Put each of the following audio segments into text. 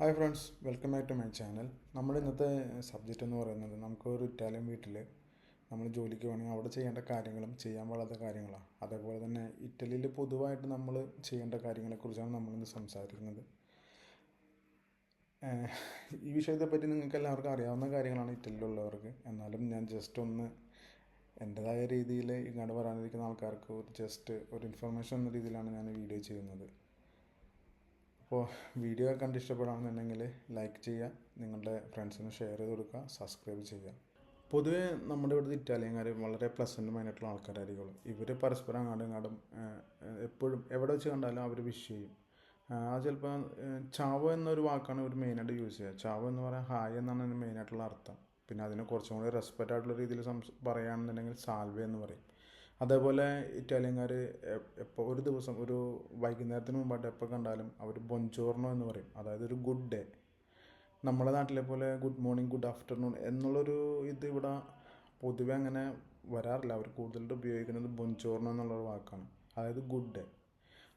Hi friends welcome back to my channel നമ്മുടെ ഇന്നത്തെ subject എന്ന് പറയുന്നത് നമുക്ക് ഒരു ഇറ്റാലിയൻ വീട്ടിൽ നമ്മൾ ജോലിക്ക് വേണമെങ്കിൽ അവിടെ ചെയ്യേണ്ട കാര്യങ്ങളും ചെയ്യാൻ പാടാത്ത കാര്യങ്ങളാണ്. അതേപോലെ തന്നെ ഇറ്റലിയിൽ പൊതുവായിട്ട് നമ്മൾ ചെയ്യേണ്ട കാര്യങ്ങളെക്കുറിച്ചാണ് നമ്മളിന്ന് സംസാരിക്കുന്നത്. ഈ ഈ വിഷയത്തെപ്പറ്റി നിങ്ങൾക്ക് എല്ലാവർക്കും അറിയാവുന്ന കാര്യങ്ങളാണ് ഇറ്റലിയിലുള്ളവർക്ക്. എന്നാലും ഞാൻ ജസ്റ്റ് ഒന്ന് എന്റെതായ രീതിയിൽ ഇങ്ങോട്ട് വരാനിരിക്കുന്ന ആൾക്കാർക്ക് ഒരു ജസ്റ്റ് ഒരു ഇൻഫർമേഷൻ എന്ന രീതിയിലാണ് ഞാൻ വീഡിയോ ചെയ്യുന്നത്. അപ്പോൾ വീഡിയോ കണ്ട് ഇഷ്ടപ്പെടുകയാണെന്നുണ്ടെങ്കിൽ ലൈക്ക് ചെയ്യുക നിങ്ങളുടെ ഫ്രണ്ട്സിന് ഷെയർ ചെയ്ത് കൊടുക്കുക സബ്സ്ക്രൈബ് ചെയ്യുക. പൊതുവേ നമ്മുടെ ഇവിടുത്തെ ഇറ്റാലിയൻകാർ വളരെ പ്ലസന്റ് മൈൻഡായിട്ടുള്ള ആൾക്കാരായിരിക്കും ഇവർ പരസ്പരം അങ്ങോട്ടും ഇങ്ങോട്ടും എപ്പോഴും എവിടെ വെച്ച് കണ്ടാലും അവർ വിഷ് ചെയ്യും. അത് ചിലപ്പോൾ ചാവോ എന്നൊരു വാക്കാണ് ഇവർ മെയിനായിട്ട് യൂസ് ചെയ്യുക. ചാവോ എന്ന് പറയാൻ ഹായ് എന്നാണ് അതിന് മെയിനായിട്ടുള്ള അർത്ഥം. പിന്നെ അതിനെ കുറച്ചും കൂടി റെസ്പെക്റ്റ് ആയിട്ടുള്ള രീതിയിൽ സംസ് പറയുകയാണെന്നുണ്ടെങ്കിൽ സാൽവേ എന്ന് പറയും. അതേപോലെ ഇറ്റാലിയൻകാർ എപ്പോൾ ഒരു ദിവസം ഒരു വൈകുന്നേരത്തിന് മുമ്പായിട്ട് എപ്പോൾ കണ്ടാലും അവർ ബൊഞ്ചോർണോ എന്ന് പറയും. അതായത് ഒരു ഗുഡ് ഡേ. നമ്മളെ നാട്ടിലെ പോലെ ഗുഡ് മോർണിംഗ് ഗുഡ് ആഫ്റ്റർനൂൺ എന്നുള്ളൊരു ഇത് ഇവിടെ പൊതുവെ അങ്ങനെ വരാറില്ല. അവർ കൂടുതലായിട്ട് ഉപയോഗിക്കുന്നത് ബൊഞ്ചോർണോ എന്നുള്ളൊരു വാക്കാണ്. അതായത് ഗുഡ് ഡേ.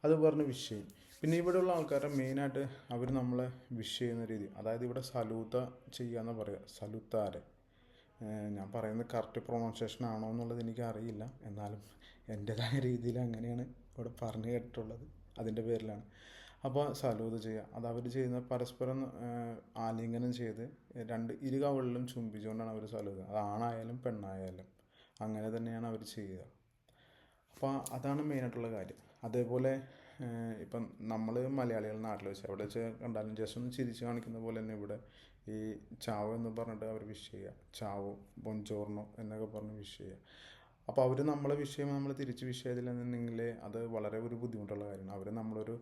അത് പറഞ്ഞ് വിഷ് ചെയ്യും. പിന്നെ ഇവിടെയുള്ള ആൾക്കാരെ മെയിനായിട്ട് അവർ നമ്മളെ വിഷ് ചെയ്യുന്ന രീതി അതായത് ഇവിടെ സലൂത്ത ചെയ്യുക ചെയ്യാന്ന് പറയുക സലുത്താരെ. ഞാൻ പറയുന്നത് കറക്റ്റ് പ്രൊണൗൺസിയേഷൻ ആണോ എന്നുള്ളത് എനിക്ക് അറിയില്ല എന്നാലും എന്റെതായ രീതിയിൽ അങ്ങനെയാണ് ഇവിടെ പറഞ്ഞു കേട്ടിട്ടുള്ളത്. അതിന്റെ പേരിലാണ്. അപ്പോൾ സലൂത് ചെയ്യുക അത് അവർ ചെയ്യുന്ന പരസ്പരം ആലിംഗനം ചെയ്ത് രണ്ട് ഇരു കവളിലും ചുംബിച്ചുകൊണ്ടാണ് അവർ സലൂത് അത് ആണായാലും പെണ്ണായാലും അങ്ങനെ തന്നെയാണ് അവർ ചെയ്യുക. അപ്പോൾ അതാണ് മെയിനായിട്ടുള്ള കാര്യം. അതേപോലെ ഇപ്പം നമ്മൾ മലയാളികൾ നാട്ടിൽ വെച്ച് അവിടെ വെച്ച് കണ്ടാലും ജസ്റ്റ് ഒന്ന് ചിരിച്ച് കാണിക്കുന്ന പോലെ തന്നെ ഇവിടെ ഈ ചാവോ എന്ന് പറഞ്ഞിട്ട് അവർ വിഷ് ചെയ്യുക ചാവോ ബൊഞ്ചോർണോ എന്നൊക്കെ പറഞ്ഞ് വിഷ് ചെയ്യുക അപ്പോൾ അവർ നമ്മളെ വിഷയം നമ്മൾ തിരിച്ച് വിഷ് ചെയ്തില്ലെന്നുണ്ടെങ്കിൽ അത് വളരെ ഒരു ബുദ്ധിമുട്ടുള്ള കാര്യമാണ്. അവർ നമ്മളൊരു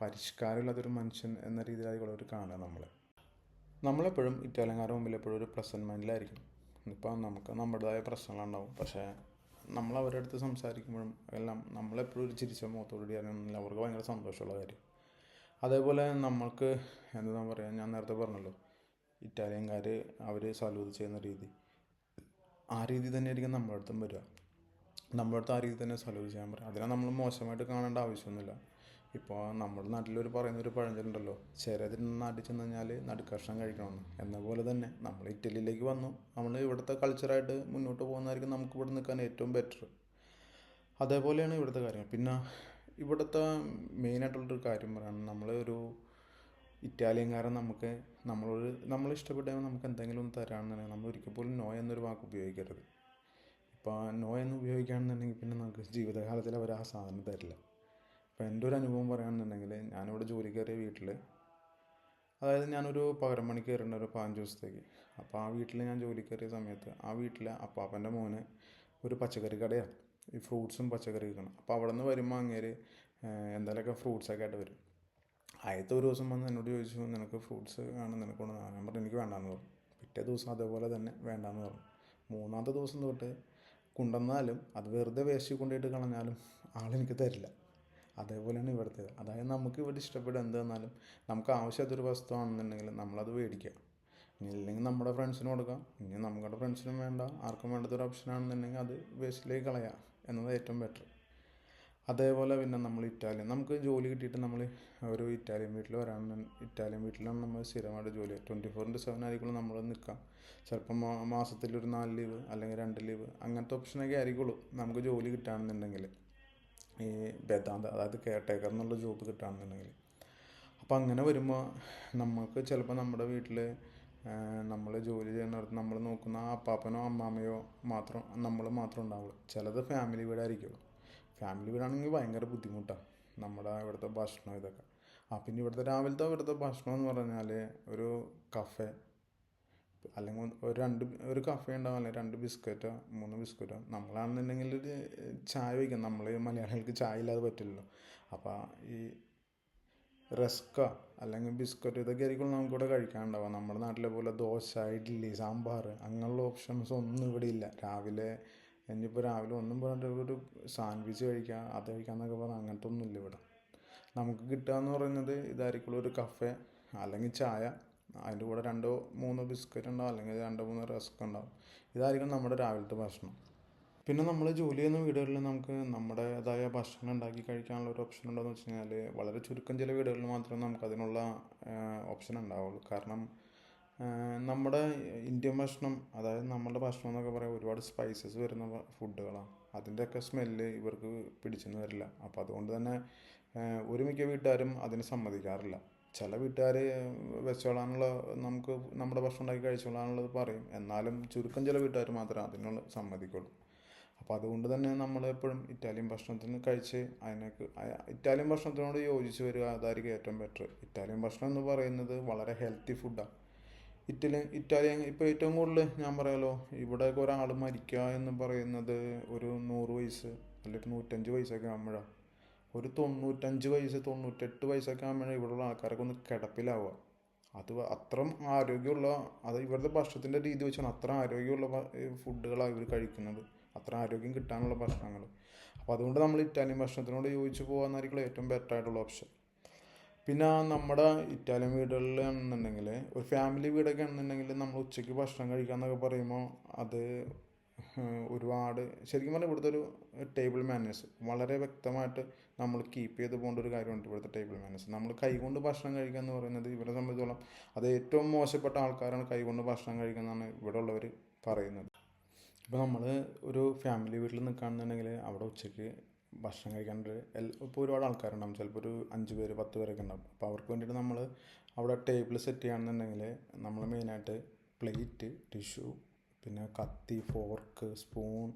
പരിഷ്കാരമില്ലാത്തൊരു മനുഷ്യൻ എന്ന രീതിയിലായിരിക്കും അവർ കാണുക നമ്മളെ. നമ്മളെപ്പോഴും ഇറ്റാലിയൻകാരുടെ മുമ്പിൽ എപ്പോഴും ഒരു പ്രസന്റ് മൈൻഡിലായിരിക്കും ഇപ്പം നമുക്ക് നമ്മുടേതായ പ്രശ്നങ്ങളുണ്ടാവും പക്ഷേ നമ്മൾ അവരുടെ അടുത്ത് സംസാരിക്കുമ്പോഴും എല്ലാം നമ്മളെപ്പോഴും ഒരു ചിരിച്ച മുഖത്തോടുകൂടി അറിയണമെന്നില്ല. അവർക്ക് ഭയങ്കര സന്തോഷമുള്ള കാര്യം. അതേപോലെ നമ്മൾക്ക് എന്താ പറയുക ഞാൻ നേരത്തെ പറഞ്ഞല്ലോ ഇറ്റാലിയൻകാർ അവർ സല്യൂട്ട് ചെയ്യുന്ന രീതി. ആ രീതി തന്നെ ആയിരിക്കും നമ്മുടെ അടുത്തും വരിക. നമ്മുടെ അടുത്ത് ആ രീതി തന്നെ സല്യൂട്ട് ചെയ്യാൻ പറയും. അതിനെ നമ്മൾ മോശമായിട്ട് കാണേണ്ട ആവശ്യമൊന്നുമില്ല. ഇപ്പോൾ നമ്മുടെ നാട്ടിലൊരു പറയുന്ന ഒരു പഴഞ്ചൊല്ലുണ്ടല്ലോ ചേരതിന് നാട്ടിൽ ചെന്ന് കഴിഞ്ഞാൽ നടുക്കഷ്ണം കഴിക്കണമെന്ന്. എന്ന പോലെ തന്നെ നമ്മൾ ഇറ്റലിയിലേക്ക് വന്നു. നമ്മൾ ഇവിടുത്തെ കൾച്ചറായിട്ട് മുന്നോട്ട് പോകുന്നതായിരിക്കും നമുക്ക് ഇവിടെ നിൽക്കാൻ ഏറ്റവും ബെറ്റർ അതേപോലെയാണ് ഇവിടുത്തെ കാര്യം പിന്നെ ഇവിടുത്തെ മെയിനായിട്ടുള്ളൊരു കാര്യം പറയുകയാണ് നമ്മൾ ഒരു ഇറ്റാലിയൻകാരൻ നമുക്ക് നമ്മളൊരു നമ്മൾ ഇഷ്ടപ്പെട്ടാൽ നമുക്ക് എന്തെങ്കിലും ഒന്ന് തരാണെന്നുണ്ടെങ്കിൽ നമ്മൾ ഒരിക്കൽ പോലും നോ എന്നൊരു വാക്ക് ഉപയോഗിക്കരുത്. ഇപ്പോൾ നോ എന്ന് ഉപയോഗിക്കുകയാണെന്നുണ്ടെങ്കിൽ പിന്നെ നമുക്ക് ജീവിതകാലത്തിൽ അവർ ആ സാധനം തരില്ല. അപ്പോൾ എന്റെ ഒരു അനുഭവം പറയുകയാണെന്നുണ്ടെങ്കിൽ ഞാനിവിടെ ജോലി കയറിയ വീട്ടിൽ അതായത് ഞാനൊരു പകരം മണി കയറേണ്ട ഒരു പതിനഞ്ച് ദിവസത്തേക്ക്. അപ്പോൾ ആ വീട്ടിൽ ഞാൻ ജോലി കയറിയ സമയത്ത് ആ വീട്ടിലെ അപ്പാപ്പന്റെ മോന് ഒരു പച്ചക്കറി കടയാണ്. ഈ ഫ്രൂട്ട്സും പച്ചക്കറി വിൽക്കണം അപ്പോൾ അവിടെ നിന്ന് വരുമ്പോൾ അങ്ങേര് എന്തെങ്കിലുമൊക്കെ ഫ്രൂട്ട്സൊക്കെ ആയിട്ട് വരും. ആദ്യത്തെ ഒരു ദിവസം വന്ന് എന്നോട് ചോദിച്ചു നിനക്ക് ഫ്രൂട്ട്സ് ആണ് നിനക്ക് കൊണ്ട് ഞാൻ പറഞ്ഞു എനിക്ക് വേണ്ടാന്ന് പറഞ്ഞു. പിറ്റേ ദിവസം അതേപോലെ തന്നെ വേണ്ടാന്ന് പറഞ്ഞു. മൂന്നാമത്തെ ദിവസം തൊട്ട് കൊണ്ടുവന്നാലും അത് വെറുതെ വേസ്റ്റ് കൊണ്ടുപോയിട്ട് കളഞ്ഞാലും ആളെനിക്ക് തരില്ല. അതേപോലെയാണ് ഇവിടുത്തെ. അതായത് നമുക്ക് ഇവിടെ ഇഷ്ടപ്പെടുക എന്ത് തന്നാലും നമുക്ക് ആവശ്യമായിട്ടൊരു വസ്തുവാണെന്നുണ്ടെങ്കിൽ നമ്മളത് മേടിക്കുക. ഇനി ഇല്ലെങ്കിൽ നമ്മുടെ ഫ്രണ്ട്സിന് കൊടുക്കാം. ഇനി നമ്മുടെ ഫ്രണ്ട്സിനും വേണ്ട. ആർക്കും വേണ്ടാത്തൊരു ഓപ്ഷൻ ആണെന്നുണ്ടെങ്കിൽ അത് വേസ്റ്റിലേക്ക് കളയാം. എന്നത് ഏറ്റവും ബെറ്റർ അതേപോലെ പിന്നെ നമ്മൾ ഇറ്റാലിയൻ. നമുക്ക് ജോലി കിട്ടിയിട്ട് നമ്മൾ ഒരു ഇറ്റാലിയൻ വീട്ടിൽ വരാൻ ഇറ്റാലിയൻ വീട്ടിലാണ് നമ്മൾ സ്ഥിരമായിട്ട് ജോലി. ട്വന്റി ഫോർ ഇന്റു സെവൻ ആയിരിക്കുള്ളൂ നമ്മൾ നിൽക്കാം ചിലപ്പം മാസത്തിൽ ഒരു നാല് ലീവ് അല്ലെങ്കിൽ രണ്ട് ലീവ് അങ്ങനത്തെ ഓപ്ഷനൊക്കെ ആയിരിക്കുള്ളൂ നമുക്ക് ജോലി കിട്ടുകയാണെന്നുണ്ടെങ്കിൽ. ഈ വേദാന്ത അതായത് കെയർ ടേക്കർ എന്നുള്ള ജോബ് കിട്ടുകയാണെന്നുണ്ടെങ്കിൽ അപ്പോൾ അങ്ങനെ വരുമ്പോൾ നമുക്ക് ചിലപ്പോൾ നമ്മുടെ വീട്ടിൽ നമ്മൾ ജോലി ചെയ്യുന്നിടത്ത് നമ്മൾ നോക്കുന്ന ആ അപ്പാപ്പനോ അമ്മാമ്മയോ മാത്രം നമ്മൾ മാത്രം ഉണ്ടാവുള്ളൂ. ചിലത് ഫാമിലി വീടായിരിക്കുള്ളൂ ഫാമിലി വീടാണെങ്കിൽ ഭയങ്കര ബുദ്ധിമുട്ടാണ് നമ്മുടെ ഇവിടുത്തെ ഭക്ഷണം ഇതൊക്കെ. ആ പിന്നെ ഇവിടുത്തെ രാവിലത്തെ ഇവിടുത്തെ ഭക്ഷണം എന്ന് പറഞ്ഞാൽ ഒരു കഫേ. അല്ലെങ്കിൽ ഒരു രണ്ട് ഒരു കഫേ ഉണ്ടാവും അല്ലെങ്കിൽ രണ്ട് ബിസ്ക്കറ്റോ മൂന്ന് ബിസ്ക്കറ്റോ നമ്മളാണെന്നുണ്ടെങ്കിൽ ഒരു ചായ വയ്ക്കാം. നമ്മൾ മലയാളികൾക്ക് ചായ ഇല്ലാതെ പറ്റില്ലല്ലോ. അപ്പോൾ ഈ റസ്ക അല്ലെങ്കിൽ ബിസ്ക്കറ്റ് ഇതൊക്കെ ആയിരിക്കും നമുക്കിവിടെ കഴിക്കാനുണ്ടാവുക. നമ്മുടെ നാട്ടിലെ പോലെ ദോശ ഇഡ്ഡലി സാമ്പാർ അങ്ങനെയുള്ള ഓപ്ഷൻസ് ഒന്നും ഇവിടെ ഇല്ല. രാവിലെ ഇനിയിപ്പോൾ രാവിലെ ഒന്നും പറഞ്ഞിട്ട് ഒരു സാൻഡ്വിച്ച് കഴിക്കുക അത് കഴിക്കാമെന്നൊക്കെ പറഞ്ഞാൽ അങ്ങനത്തെ ഒന്നും ഇല്ല ഇവിടെ. നമുക്ക് കിട്ടുക എന്ന് പറയുന്നത് ഇതായിരിക്കും ഒരു കഫേ അല്ലെങ്കിൽ ചായ. അതിന്റെ കൂടെ രണ്ടോ മൂന്നോ ബിസ്ക്കറ്റ് ഉണ്ടാവും അല്ലെങ്കിൽ രണ്ടോ മൂന്നോ റസ്ക് ഉണ്ടാവും. ഇതായിരിക്കും നമ്മുടെ രാവിലത്തെ ഭക്ഷണം. പിന്നെ നമ്മൾ ജോലി ചെയ്യുന്ന വീടുകളിൽ നമുക്ക് നമ്മുടേതായ ഭക്ഷണം ഉണ്ടാക്കി കഴിക്കാനുള്ള ഒരു ഓപ്ഷൻ ഉണ്ടോയെന്ന് വെച്ച് കഴിഞ്ഞാൽ വളരെ ചുരുക്കം ചില വീടുകളിൽ മാത്രമേ നമുക്ക് അതിനുള്ള ഓപ്ഷൻ ഉണ്ടാവുള്ളൂ. കാരണം നമ്മുടെ ഇന്ത്യൻ ഭക്ഷണം അതായത് നമ്മുടെ ഭക്ഷണം എന്നൊക്കെ പറയാൻ ഒരുപാട് സ്പൈസസ് വരുന്ന ഫുഡുകളാണ് അതിന്റെയൊക്കെ സ്മെല്ല് ഇവർക്ക് പിടിച്ചെന്ന് വരില്ല. അപ്പോൾ അതുകൊണ്ട് തന്നെ ഒരു മിക്ക വീട്ടുകാരും അതിന് സമ്മതിക്കാറില്ല. ചില വീട്ടുകാർ വെച്ചോളാനുള്ള നമുക്ക് നമ്മുടെ ഭക്ഷണം ഉണ്ടാക്കി കഴിച്ചോളാനുള്ളത് പറയും. എന്നാലും ചുരുക്കം ചില വീട്ടുകാർ മാത്രമേ അതിനുള്ള സമ്മതിക്കുള്ളൂ. അപ്പോൾ അതുകൊണ്ട് തന്നെ നമ്മൾ എപ്പോഴും ഇറ്റാലിയൻ ഭക്ഷണത്തിന് കഴിച്ച് അതിനൊക്കെ ഇറ്റാലിയൻ ഭക്ഷണത്തിനോട് യോജിച്ച് വരിക അതായിരിക്കും ഏറ്റവും ബെറ്റർ ഇറ്റാലിയൻ ഭക്ഷണം എന്ന് പറയുന്നത് വളരെ ഹെൽത്തി ഫുഡാണ് ഇറ്റലി ഇറ്റാലിയൻ ഇപ്പോൾ ഏറ്റവും കൂടുതൽ ഞാൻ പറയാലോ ഇവിടെയൊക്കെ ഒരാൾ മരിക്കുക എന്ന് പറയുന്നത് ഒരു നൂറ് വയസ്സ് അല്ലെങ്കിൽ നൂറ്റഞ്ച് വയസ്സൊക്കെ ആകുമ്പോഴാണ് ഒരു തൊണ്ണൂറ്റഞ്ച് വയസ്സ് തൊണ്ണൂറ്റെട്ട് വയസ്സൊക്കെ ആകുമ്പോഴാണ് ഇവിടെയുള്ള ആൾക്കാരൊക്കെ ഒന്ന് കിടപ്പിലാവുക. അത് അത്രയും ആരോഗ്യമുള്ള അത് ഇവരുടെ ഭക്ഷണത്തിന്റെ രീതി വെച്ചാണ് അത്ര ആരോഗ്യമുള്ള ഫുഡുകളാണ് ഇവർ കഴിക്കുന്നത്. അത്ര ആരോഗ്യം കിട്ടാനുള്ള ഭക്ഷണങ്ങൾ. അപ്പോൾ അതുകൊണ്ട് നമ്മൾ ഇറ്റാലിയൻ ഭക്ഷണത്തിനോട് യോജിച്ച് പോകാമെന്നായിരിക്കും ഏറ്റവും ബെറ്റർ ആയിട്ടുള്ള ഓപ്ഷൻ പിന്നെ നമ്മുടെ ഇറ്റാലിയൻ വീടുകളിലാണെന്നുണ്ടെങ്കിൽ ഒരു ഫാമിലി വീടൊക്കെ ആണെന്നുണ്ടെങ്കിൽ നമ്മൾ ഉച്ചയ്ക്ക് ഭക്ഷണം കഴിക്കാമെന്നൊക്കെ പറയുമ്പോൾ അത് ഒരുപാട് ശരിക്കും പറഞ്ഞാൽ ഇവിടുത്തെ ഒരു ടേബിൾ മാനേഴ്സ് വളരെ വ്യക്തമായിട്ട് നമ്മൾ കീപ്പ് ചെയ്ത് പോകേണ്ട ഒരു കാര്യമുണ്ട് ഇവിടുത്തെ ടേബിൾ മാനേഴ്സ് നമ്മൾ കൈകൊണ്ട് ഭക്ഷണം കഴിക്കുക എന്ന് പറയുന്നത് ഇവരെ സംബന്ധിച്ചോളം അത് ഏറ്റവും മോശപ്പെട്ട ആൾക്കാരാണ് കൈകൊണ്ട് ഭക്ഷണം കഴിക്കുക എന്നാണ് ഇവിടെ ഉള്ളവർ പറയുന്നത്. ഇപ്പോൾ നമ്മൾ ഒരു ഫാമിലി വീട്ടിൽ നിൽക്കുകയാണെന്നുണ്ടെങ്കിൽ അവിടെ ഉച്ചയ്ക്ക് ഭക്ഷണം കഴിക്കാണ്ട് ഇപ്പോൾ ഒരുപാട് ആൾക്കാരുണ്ടാവും. ചിലപ്പോൾ ഒരു അഞ്ച് പേര് പത്ത് പേരൊക്കെ ഉണ്ടാവും. അപ്പോൾ അവർക്ക് വേണ്ടിയിട്ട് നമ്മൾ അവിടെ ടേബിൾ സെറ്റ് ചെയ്യുകയാണെന്നുണ്ടെങ്കിൽ നമ്മൾ മെയിനായിട്ട് പ്ലേറ്റ് ടിഷ്യൂ പിന്നെ കത്തി ഫോർക്ക് സ്പൂൺ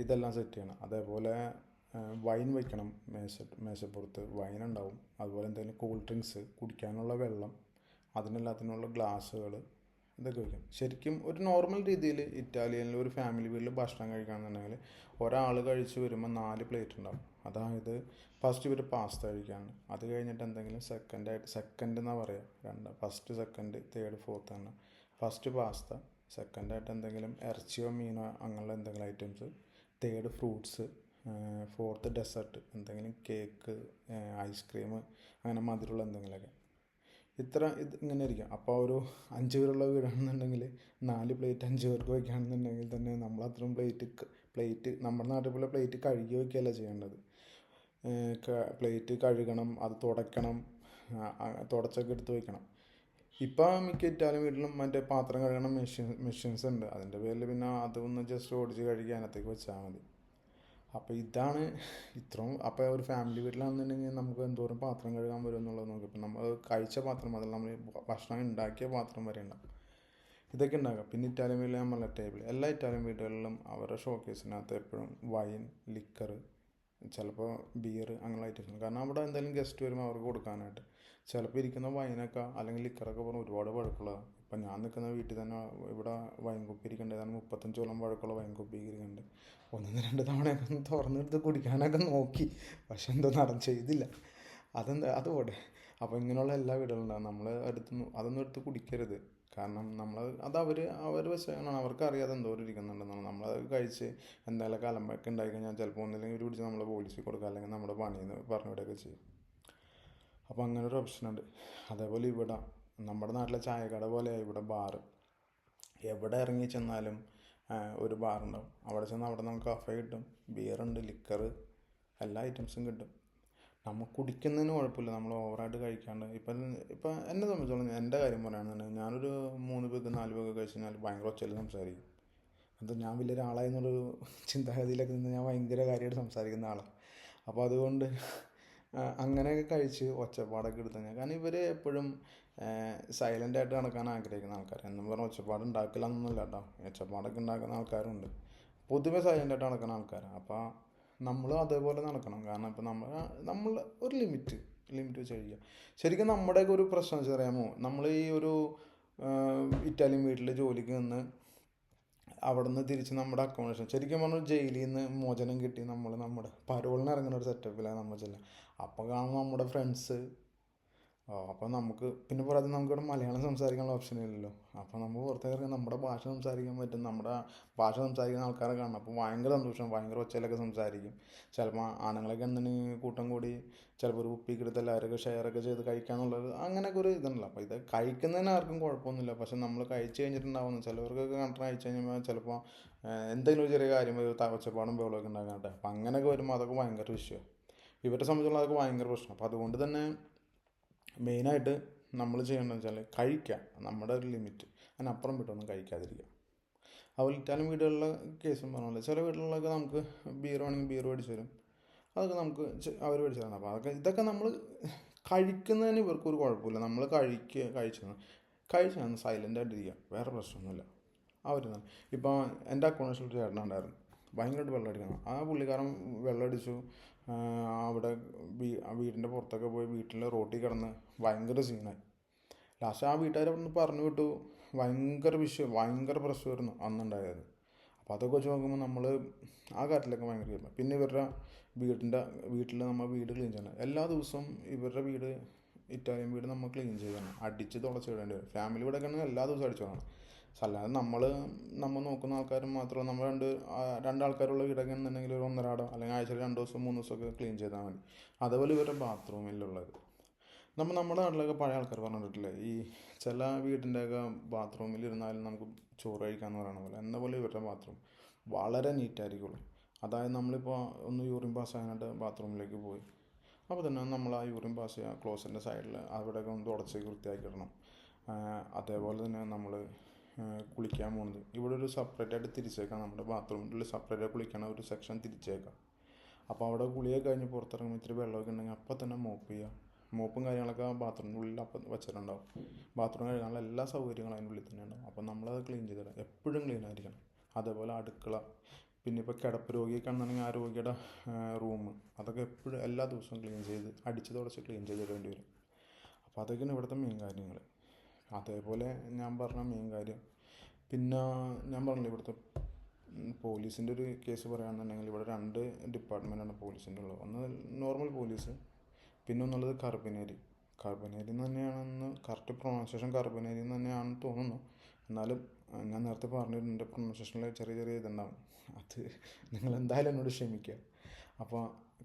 ഇതെല്ലാം സെറ്റ് ചെയ്യണം. അതേപോലെ വൈൻ വയ്ക്കണം മേശ മേശപ്പുറത്ത്. വൈൻ ഉണ്ടാവും. അതുപോലെ എന്തെങ്കിലും കൂൾ ഡ്രിങ്ക്സ് കുടിക്കാനുള്ള വെള്ളം അതിനെല്ലാത്തിനുള്ള ഗ്ലാസ്സുകൾ ഇതൊക്കെ വയ്ക്കും ശരിക്കും ഒരു നോർമൽ രീതിയിൽ ഇറ്റാലിയനിൽ ഒരു ഫാമിലി വീട്ടിൽ ഭക്ഷണം കഴിക്കുകയാണെന്നുണ്ടെങ്കിൽ ഒരാൾ കഴിച്ച് വരുമ്പോൾ നാല് പ്ലേറ്റ് ഉണ്ടാവും. അതായത് ഫസ്റ്റ് ഇവർ പാസ്ത കഴിക്കുകയാണ് അത് കഴിഞ്ഞിട്ട് എന്തെങ്കിലും സെക്കൻഡായിട്ട് സെക്കൻഡ് എന്നാണ് പറയുക രണ്ട് ഫസ്റ്റ് സെക്കൻഡ് തേർഡ് ഫോർത്ത് ആണ്. ഫസ്റ്റ് പാസ്ത സെക്കൻഡായിട്ട് എന്തെങ്കിലും ഇറച്ചിയോ മീനോ അങ്ങനെയുള്ള എന്തെങ്കിലും items third fruits fourth dessert എന്തെങ്കിലും കേക്ക് ഐസ്ക്രീം അങ്ങനെ മധുരമുള്ള എന്തെങ്കിലുമൊക്കെ. ഇത്ര ഇത് ഇങ്ങനെ ഇരിക്കും. അപ്പോൾ ഒരു അഞ്ച് പേരുള്ള വീടാണെന്നുണ്ടെങ്കിൽ നാല് പ്ലേറ്റ് അഞ്ച് പേർക്ക് വയ്ക്കുകയാണെന്നുണ്ടെങ്കിൽ തന്നെ നമ്മൾ അത്രയും പ്ലേറ്റ് പ്ലേറ്റ് നമ്മുടെ നാട്ടിൽ പോലെ പ്ലേറ്റ് കഴുകി വയ്ക്കുകയല്ല ചെയ്യേണ്ടത്. പ്ലേറ്റ് കഴുകണം അത് തുടയ്ക്കണം തുടച്ചൊക്കെ എടുത്ത് വയ്ക്കണം ഇപ്പം മിക്ക ഇറ്റാലിയൻ വീട്ടിലും മറ്റേ പാത്രം കഴുകണ മെഷീൻ മെഷീൻസ് ഉണ്ട്. അതിന്റെ പേരിൽ പിന്നെ അതൊന്ന് ജസ്റ്റ് ഓടിച്ച് കഴുകി അതിനകത്തേക്ക് വെച്ചാൽ മതി. അപ്പോൾ ഇതാണ് ഇത്രയും അപ്പോൾ ഒരു ഫാമിലി വീട്ടിലാണെന്നുണ്ടെങ്കിൽ നമുക്ക് എന്തോരം പാത്രം കഴുകാൻ വരും എന്നുള്ളത് നോക്കി. ഇപ്പം നമ്മൾ കഴിച്ച പാത്രം മുതൽ നമ്മൾ ഭക്ഷണം ഉണ്ടാക്കിയ പാത്രം വരെ ഉണ്ടാകും ഇതൊക്കെ ഉണ്ടാക്കാം. പിന്നെ ഇറ്റാലിയൻ വീട്ടിൽ നമ്മളെ ടേബിൾ എല്ലാ ഇറ്റാലിയൻ വീടുകളിലും അവരുടെ ഷോക്കേസിനകത്ത് എപ്പോഴും വൈൻ ലിക്കർ ചിലപ്പോൾ ബിയർ അങ്ങനെയുള്ള ഐറ്റംസ് കാരണം അവിടെ എന്തെങ്കിലും ഗസ്റ്റ് വരുമ്പോൾ അവർക്ക് കൊടുക്കാനായിട്ട്. ചിലപ്പോൾ ഇരിക്കുന്ന വൈനൊക്കെ അല്ലെങ്കിൽ ലിക്കറൊക്കെ പറഞ്ഞാൽ ഒരുപാട് വഴക്കുള്ളതാണ് ഇപ്പം ഞാൻ നിൽക്കുന്ന വീട്ടിൽ തന്നെ ഇവിടെ വൈൻ കുപ്പി ഇരിക്കേണ്ടത് ഏതാണ്ട് മുപ്പത്തഞ്ചോളം വഴക്കുള്ള വൈൻ കുപ്പി ഇരിക്കുന്നുണ്ട് ഒന്നും രണ്ട് തവണയൊക്കെ ഒന്ന് തുറന്നെടുത്ത് കുടിക്കാനൊക്കെ നോക്കി. പക്ഷെ എന്തോ നടന്ന് ചെയ്തില്ല. അതെന്താ അത് അപ്പോൾ ഇങ്ങനെയുള്ള എല്ലാ വീടുകളുണ്ടാകും നമ്മൾ അടുത്ത് അതൊന്നും എടുത്ത് കുടിക്കരുത്. കാരണം നമ്മൾ അത് അവർ അവർ വെച്ചാണ് അവർക്ക് അറിയാതെ എന്തോരം ഇരിക്കുന്നുണ്ടെന്നാണ്. നമ്മളത് കഴിച്ച് എന്തായാലും കലമ്പൊക്കെ ഉണ്ടായി കഴിഞ്ഞാൽ ചിലപ്പോൾ ഒന്നില്ലെങ്കിൽ ഒരു പിടിച്ച് നമ്മൾ പോലീസിൽ കൊടുക്കുക അല്ലെങ്കിൽ നമ്മുടെ പണിയെന്ന് പറഞ്ഞുവിടുകയൊക്കെ ചെയ്യും. അപ്പോൾ അങ്ങനെ ഒരു ഓപ്ഷനുണ്ട്. അതേപോലെ ഇവിടെ നമ്മുടെ നാട്ടിലെ ചായക്കട പോലെ ഇവിടെ ബാറ്. എവിടെ ഇറങ്ങി ചെന്നാലും ഒരു ബാറുണ്ടാവും. അവിടെ ചെന്ന് അവിടെ നമുക്ക് കഫേ കിട്ടും ബിയറുണ്ട് ലിക്കർ എല്ലാ ഐറ്റംസും കിട്ടും. നമ്മൾ കുടിക്കുന്നതിന് കുഴപ്പമില്ല. നമ്മൾ ഓവറായിട്ട് കഴിക്കാണ്ട്. ഇപ്പം ഇപ്പം എന്നെ സംബന്ധിച്ചോളം എന്റെ കാര്യം പറയുകയാണെന്നുണ്ടെങ്കിൽ ഞാനൊരു മൂന്ന് പേക്ക് നാല് പേക്ക് കഴിച്ച് കഴിഞ്ഞാൽ ഭയങ്കര ഒച്ചയിൽ സംസാരിക്കും. അത് ഞാൻ വലിയ എന്നുള്ളൊരു ചിന്താഗതിയിലൊക്കെ നിന്ന് ഞാൻ ഭയങ്കര കാര്യമായിട്ട് സംസാരിക്കുന്ന ആളാണ് അപ്പോൾ അതുകൊണ്ട് അങ്ങനെയൊക്കെ കഴിച്ച് ഒച്ചപ്പാടൊക്കെ എടുത്ത് കഴിഞ്ഞാൽ കാരണം ഇവർ എപ്പോഴും സൈലന്റ് ആയിട്ട് നടക്കാൻ ആഗ്രഹിക്കുന്ന ആൾക്കാർ എന്നും പറഞ്ഞാൽ ഒച്ചപ്പാട് ഉണ്ടാക്കില്ല എന്നൊന്നുമില്ല കേട്ടോ. ഒച്ചപ്പാടൊക്കെ ഉണ്ടാക്കുന്ന ആൾക്കാരുണ്ട്. പൊതുവെ സൈലന്റ് ആയിട്ട് നടക്കുന്ന ആൾക്കാരാണ് അപ്പോൾ നമ്മൾ അതേപോലെ നടക്കണം. കാരണം ഇപ്പം നമ്മൾ നമ്മൾ ഒരു ലിമിറ്റ് ലിമിറ്റ് വെച്ച് കഴിക്കുക ശരിക്കും നമ്മുടെയൊക്കെ ഒരു പ്രശ്നം വെച്ച് അറിയാമോ? നമ്മൾ ഈ ഒരു ഇറ്റാലിയൻ വീട്ടിൽ ജോലിക്ക് നിന്ന് അവിടെ നിന്ന് തിരിച്ച് നമ്മുടെ അക്കോമഡേഷൻ ശരിക്കും പറഞ്ഞാൽ ജയിലിൽ നിന്ന് മോചനം കിട്ടി നമ്മൾ നമ്മുടെ പരോളിന് ഇറങ്ങുന്ന ഒരു സെറ്റപ്പിലാണ് നമ്മൾ ചെല്ലുക. അപ്പോൾ കാണുമ്പോൾ നമ്മുടെ ഫ്രണ്ട്സ് അപ്പോൾ നമുക്ക് പിന്നെ പറയാതെ നമുക്കിവിടെ മലയാളം സംസാരിക്കാനുള്ള ഓപ്ഷൻ ഇല്ലല്ലോ. അപ്പോൾ നമ്മൾ പുറത്തേക്ക് ഇറങ്ങി നമ്മുടെ ഭാഷ സംസാരിക്കാൻ പറ്റും. നമ്മുടെ ഭാഷ സംസാരിക്കുന്ന ആൾക്കാരെ കാണണം. അപ്പോൾ ഭയങ്കര സന്തോഷം. ഭയങ്കര ഒച്ചയിലൊക്കെ സംസാരിക്കും. ചിലപ്പോൾ ആണുങ്ങളൊക്കെ എന്തെങ്കിലും കൂട്ടം കൂടി ചിലപ്പോൾ ഒരു കുപ്പിക്ക് എടുത്ത് എല്ലാവരൊക്കെ ഷെയറൊക്കെ ചെയ്ത് കഴിക്കാന്നുള്ളത് അങ്ങനെയൊക്കെ ഒരു ഇതുണ്ടല്ലോ. അപ്പോൾ ഇത് കഴിക്കുന്നതിന് ആർക്കും കുഴപ്പമൊന്നുമില്ല. പക്ഷെ നമ്മൾ കഴിച്ച് കഴിഞ്ഞിട്ടുണ്ടാവുന്നു. ചിലവർക്കൊക്കെ കണ്ടിട്ട് കഴിച്ച് കഴിഞ്ഞാൽ ചിലപ്പോൾ എന്തെങ്കിലും ചെറിയ കാര്യം ഒരു ഒച്ചപ്പാടും ബഹളമൊക്കെ ഉണ്ടാകാട്ടെ അപ്പോൾ അങ്ങനെയൊക്കെ വരുമ്പോൾ അതൊക്കെ ഭയങ്കര വിഷയമാണ് ഇവരെ സംബന്ധിച്ചുള്ള അതൊക്കെ ഭയങ്കര പ്രശ്നം. അപ്പോൾ അതുകൊണ്ട് തന്നെ മെയിനായിട്ട് നമ്മൾ ചെയ്യേണ്ടതെന്ന് വെച്ചാൽ കഴിക്കുക. നമ്മുടെ ഒരു ലിമിറ്റ്. അതിനപ്പുറം വിട്ടൊന്നും കഴിക്കാതിരിക്കുക. അതുപോലെ ഇറ്റാലിയൻ വീടുകളിലെ കേസും പറഞ്ഞ ചില വീടുകളിലൊക്കെ നമുക്ക് ബിയർ വേണമെങ്കിൽ ബിയർ മേടിച്ച് തരും. അതൊക്കെ നമുക്ക് അവർ മേടിച്ച് തരണം അപ്പോൾ അതൊക്കെ ഇതൊക്കെ നമ്മൾ കഴിക്കുന്നതിന് ഇവർക്ക് ഒരു കുഴപ്പമില്ല. നമ്മൾ കഴിക്കുക കഴിച്ചത് കഴിച്ചാൽ സൈലന്റ് ആയിട്ടിരിക്കുക. വേറെ പ്രശ്നമൊന്നുമില്ല. അവർ ഇപ്പോൾ എന്റെ അക്കൗണ്ടിൽ ചേട്ടനുണ്ടായിരുന്നു. ഭയങ്കരമായിട്ട് വെള്ളം അടിക്കണം ആ പുള്ളിക്കാരൻ വെള്ളം അടിച്ചു അവിടെ വീടിന്റെ പുറത്തൊക്കെ പോയി വീട്ടിലെ റോട്ടിൽ കിടന്ന് ഭയങ്കര സീനായി ലാസ്റ്റ് ആ വീട്ടുകാർ അവിടെ നിന്ന് പറഞ്ഞു വിട്ടു. ഭയങ്കര വിഷയം ഭയങ്കര പ്രശ്നമായിരുന്നു അന്നുണ്ടായത്. അപ്പോൾ അതൊക്കെ വെച്ച് നോക്കുമ്പോൾ നമ്മൾ ആ കാര്യത്തിലൊക്കെ ഭയങ്കര പിന്നെ ഇവരുടെ വീടിന്റെ വീട്ടിൽ നമ്മൾ വീട് ക്ലീൻ ചെയ്യണം. എല്ലാ ദിവസവും ഇവരുടെ വീട് ഇറ്റാലിയൻ വീട് നമ്മൾ ക്ലീൻ ചെയ്യണം. അടിച്ച് തുടച്ച് വിടേണ്ടി വരും. ഫാമിലി വീടൊക്കെ ആണെങ്കിൽ എല്ലാ ദിവസവും അടിച്ചു വേണം അല്ലാതെ നമ്മൾ നമ്മൾ നോക്കുന്ന ആൾക്കാരും മാത്രം നമ്മൾ രണ്ട് രണ്ടാൾക്കാരുള്ള വീടൊക്കെ എന്നുണ്ടെങ്കിൽ ഒരു ഒന്നരാടോ അല്ലെങ്കിൽ ആഴ്ചയിൽ രണ്ട് ദിവസം മൂന്ന് ദിവസമൊക്കെ ക്ലീൻ ചെയ്താൽ മതി. അതേപോലെ ഇവരുടെ ബാത്റൂമിലുള്ളത് നമ്മൾ നമ്മുടെ നാട്ടിലൊക്കെ പഴയ ആൾക്കാർ പറഞ്ഞിട്ടില്ലേ ഈ ചില വീട്ടിന്റെയൊക്കെ ബാത്റൂമിൽ ഇരുന്നാലും നമുക്ക് ചോറ് കഴിക്കാമെന്ന് പറയണ പോലെ എന്ന പോലെ ഇവരുടെ ബാത്റൂം. വളരെ നീറ്റായിരിക്കുള്ളൂ. അതായത് നമ്മളിപ്പോൾ ഒന്ന് യൂറിൻ പാസ് ചെയ്യാനായിട്ട് ബാത്റൂമിലേക്ക് പോയി. അപ്പോൾ തന്നെ നമ്മൾ ആ യൂറിൻ പാസ് ചെയ്യുക ക്ലോസിന്റെ സൈഡിൽ അവിടെയൊക്കെ ഒന്ന് തുടച്ച് വൃത്തിയാക്കി ഇടണം. അതേപോലെ തന്നെ നമ്മൾ കുളിക്കാൻ പോകുന്നത് ഇവിടെ ഒരു സെപ്പറേറ്റ് ആയിട്ട് തിരിച്ചേക്കാം. നമ്മുടെ ബാത്റൂമിൽ സെപ്പറേറ്റ് കുളിക്കണ ഒരു സെക്ഷൻ തിരിച്ചേക്കാം. അപ്പോൾ അവിടെ കുളിയൊക്കെ കഴിഞ്ഞ് പുറത്തിറങ്ങുമ്പോൾ ഇത്തിരി വെള്ളമൊക്കെ ഉണ്ടെങ്കിൽ അപ്പം തന്നെ മോപ്പ് ചെയ്യുക മോപ്പും കാര്യങ്ങളൊക്കെ ബാത്റൂമിന്റെ ഉള്ളിൽ അപ്പം വെച്ചിട്ടുണ്ടാവും. ബാത്റൂം കഴുകാനുള്ള എല്ലാ സൗകര്യങ്ങളും അതിന്റെ ഉള്ളിൽ തന്നെ ഉണ്ടാവും. അപ്പം നമ്മളത് ക്ലീൻ ചെയ്തിടാം എപ്പോഴും ക്ലീൻ ആയിരിക്കണം. അതേപോലെ അടുക്കള പിന്നെ ഇപ്പോൾ കിടപ്പ് രോഗിയൊക്കെ ആണെന്നുണ്ടെങ്കിൽ ആ രോഗിയുടെ റൂം അതൊക്കെ എപ്പോഴും എല്ലാ ദിവസവും ക്ലീൻ ചെയ്ത് അടിച്ച് തുടച്ച് ക്ലീൻ ചെയ്തിടേണ്ടി വരും. അപ്പോൾ അതൊക്കെയാണ് ഇവിടുത്തെ മെയിൻ കാര്യങ്ങൾ അതേപോലെ ഞാൻ പറഞ്ഞ മെയിൻ കാര്യം. പിന്നെ ഞാൻ പറഞ്ഞില്ല ഇവിടുത്തെ പോലീസിന്റെ ഒരു കേസ് പറയുകയാണെന്നുണ്ടെങ്കിൽ ഇവിടെ രണ്ട് ഡിപ്പാർട്ട്മെന്റാണ് പോലീസിന്റെ ഉള്ളത്. ഒന്ന് നോർമൽ പോലീസ് പിന്നെ ഒന്നുള്ളത് കർബനേരി. കർബനേരി എന്ന് തന്നെയാണെന്ന് കറക്റ്റ് പ്രൊണൗൺസിയേഷൻ കർബനേരി എന്ന് തന്നെയാണെന്ന് തോന്നുന്നു. എന്നാലും ഞാൻ നേരത്തെ പറഞ്ഞിട്ടുണ്ട് പ്രൊണൗൺസിയേഷനിൽ ചെറിയ ചെറിയ ഇതുണ്ടാവും. അത് നിങ്ങൾ എന്തായാലും എന്നോട് ക്ഷമിക്കുക. അപ്പോൾ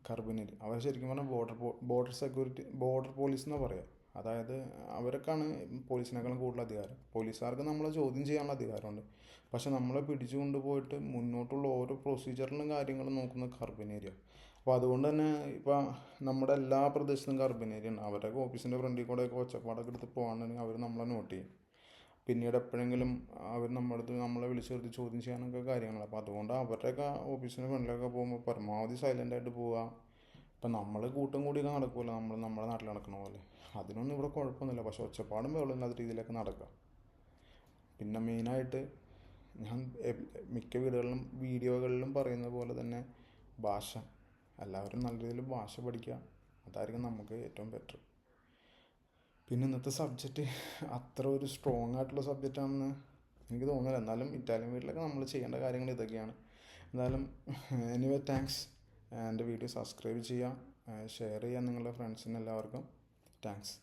കർബനേരി അവർ ശരിക്കും പറഞ്ഞാൽ border border security border police എന്നാണ് പറയാം. അതായത് അവർക്കാണ് പോലീസിനേക്കാളും കൂടുതൽ അധികാരം. പോലീസുകാർക്ക് നമ്മളെ ചോദ്യം ചെയ്യാനുള്ള അധികാരമുണ്ട്. പക്ഷെ നമ്മളെ പിടിച്ചു കൊണ്ടുപോയിട്ട് മുന്നോട്ടുള്ള ഓരോ പ്രൊസീജിയറിലും കാര്യങ്ങളും നോക്കുന്ന കർബിനേരിയ അപ്പോൾ അതുകൊണ്ട് തന്നെ ഇപ്പം നമ്മുടെ എല്ലാ പ്രദേശത്തും കർബനേരിയാണ് അവരൊക്കെ ഓഫീസിന്റെ ഫ്രണ്ടിൽ കൂടെയൊക്കെ ഒച്ചപ്പാടൊക്കെ എടുത്ത് പോകാണെങ്കിൽ അവർ നമ്മളെ നോട്ട് ചെയ്യും. പിന്നീട് എപ്പോഴെങ്കിലും അവർ നമ്മുടെ അടുത്ത് നമ്മളെ വിളിച്ചു നിർത്തി ചോദ്യം ചെയ്യാനൊക്കെ കാര്യങ്ങളാണ്. അപ്പോൾ അതുകൊണ്ട് അവരുടെയൊക്കെ ഓഫീസിന്റെ ഫ്രണ്ടിലൊക്കെ പോകുമ്പോൾ പരമാവധി സൈലന്റായിട്ട് പോവുക. ഇപ്പം നമ്മൾ കൂട്ടം കൂടിയൊക്കെ നടക്കുമല്ലോ നമ്മൾ നമ്മുടെ നാട്ടിൽ നടക്കണ പോലെ. അതിനൊന്നും ഇവിടെ കുഴപ്പമൊന്നുമില്ല. പക്ഷെ ഒച്ചപ്പാടും വെള്ളമില്ലാത്ത രീതിയിലൊക്കെ നടക്കുക പിന്നെ മെയിനായിട്ട് ഞാൻ മിക്ക വീടുകളിലും വീഡിയോകളിലും പറയുന്ന പോലെ തന്നെ ഭാഷ. എല്ലാവരും നല്ല രീതിയിൽ ഭാഷ പഠിക്കുക അതായിരിക്കും നമുക്ക് ഏറ്റവും ബെറ്റർ പിന്നെ ഇന്നത്തെ സബ്ജക്റ്റ് അത്ര ഒരു സ്ട്രോങ് ആയിട്ടുള്ള സബ്ജക്റ്റാണെന്ന് എനിക്ക് തോന്നുന്നില്ല. എന്നാലും ഇറ്റാലിയൻ വീട്ടിലൊക്കെ നമ്മൾ ചെയ്യേണ്ട കാര്യങ്ങൾ ഇതൊക്കെയാണ്. എന്തായാലും എനിവേ താങ്ക്സ് എന്റെ വീഡിയോ സബ്സ്ക്രൈബ് ചെയ്യുക ഷെയർ ചെയ്യുക നിങ്ങളുടെ ഫ്രണ്ട്സിന് എല്ലാവർക്കും. താങ്ക്സ്.